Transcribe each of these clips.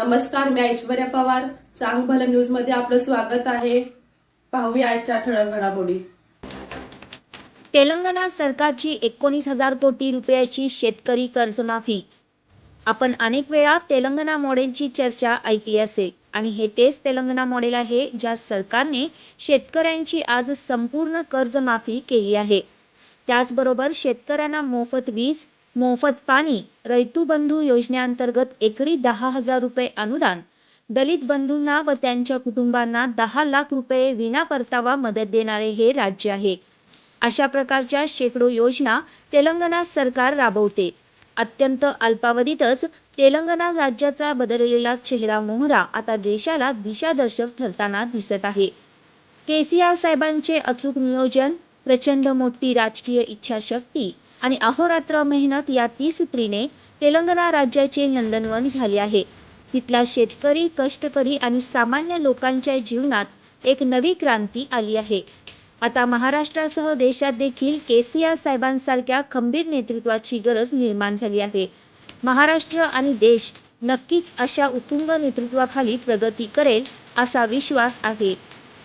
नमस्कार मी ऐश्वर्या पवार. चांग भलं न्यूजमध्ये आपलं स्वागत आहे. पाहूया आजच्या ठळक घडामोडी. तेलंगणा सरकारची एकोणीस हजार कोटी रुपयाची शेतकरी कर्जमाफी. आपण अनेक वेळा तेलंगणा मॉडेलची चर्चा ऐकली असेल आणि हे तेच तेलंगणा मॉडेल आहे ज्या सरकारने शेतकऱ्यांची आज संपूर्ण कर्जमाफी केली आहे. त्याचबरोबर शेतकऱ्यांना मोफत वीज मोफत पाणी रैतू बंधू योजनेअंतर्गत एकरी दहा हजार रुपये अनुदान दलित बंधूंना व त्यांच्या कुटुंबांना दहा लाख रुपये विना परतावा मदत देणारे हे राज्य आहे. अशा प्रकारच्या शेकडो योजना तेलंगणा सरकार राबवते. अत्यंत अल्पावधीतच तेलंगणा राज्याचा बदललेला चेहरा मोहरा आता देशाला दिशादर्शक ठरताना दिसत आहे. केसीआर साहेबांचे अचूक नियोजन प्रचंड मोठी राजकीय इच्छाशक्ती आणि अहोरात्र मेहनत या त्रिसूत्रीने तेलंगणा राज्याचे नंदनवन झाले आहे. तिथला शेतकरी कष्टकरी आणि सामान्य लोकांच्या जीवनात एक नवी क्रांती आली आहे. आता महाराष्ट्रासह देशात देखील केसीआर साहेबांसारख्या खंबीर नेतृत्वाची गरज निर्माण झाली आहे. महाराष्ट्र आणि देश नक्कीच अशा उत्तुंग नेतृत्वाखाली प्रगती करेल असा विश्वास आहे.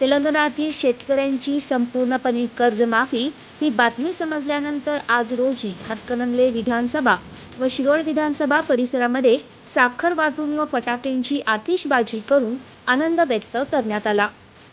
तेलंगणातील शेतकऱ्यांची संपूर्णपणे कर्जमाफी ही बातमी समजल्यानंतर आज रोजी हातकणंगले विधानसभा व शिरोळ विधानसभा परिसरामध्ये साखर वाटून व फटाक्यांची आतिषबाजी करून आनंद व्यक्त करण्यात आला.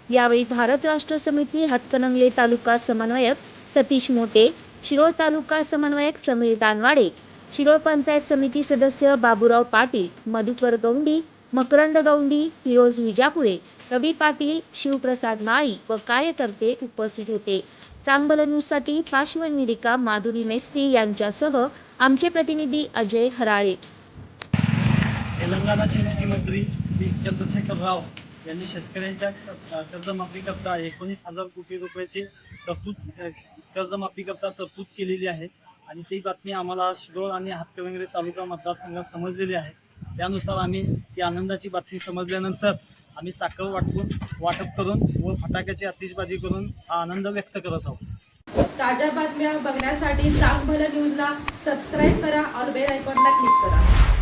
यावेळी भारत राष्ट्र समिती हातकणंगले तालुका समन्वयक सतीश मोटे शिरोळ तालुका समन्वयक समीर दानवाडे शिरोळ पंचायत समिती सदस्य बाबूराव पाटील मधुकर गौंडी मकरंद गौंडी फिरोज विजापुरे रवी पाटील शिवप्रसाद माळी व कार्यकर्ते उपस्थित होते. चांगल न्यूजसाठी पार्श्वनिरिका माधुरी मेस्ती यांच्यासह आमचे प्रतिनिधी अजय हराळे. तेलंगणाचे मुख्यमंत्री श्री चंद्रशेखर राव यांनी शेतकऱ्यांच्या कर्जमाफी करता एकोणीस हजार कोटी रुपयाची तरतूद कर्जमाफी करता तरतूद केलेली आहे. आणि ती बातमी आम्हाला शिरोळ आणि हातकणंगले तालुका मतदारसंघात समजलेली आहे. त्यानुसार आम्ही ती आनंदाची बातमी समजल्यानंतर आम्ही साखर वाटून वाटप करून व फटाक्याची आतिषबाजी करून हा आनंद व्यक्त करत आहोत. ताज्या बातम्या बघण्यासाठी चांग भलं न्यूजला सबस्क्राईब करा और बेल आयकॉनला क्लिक करा.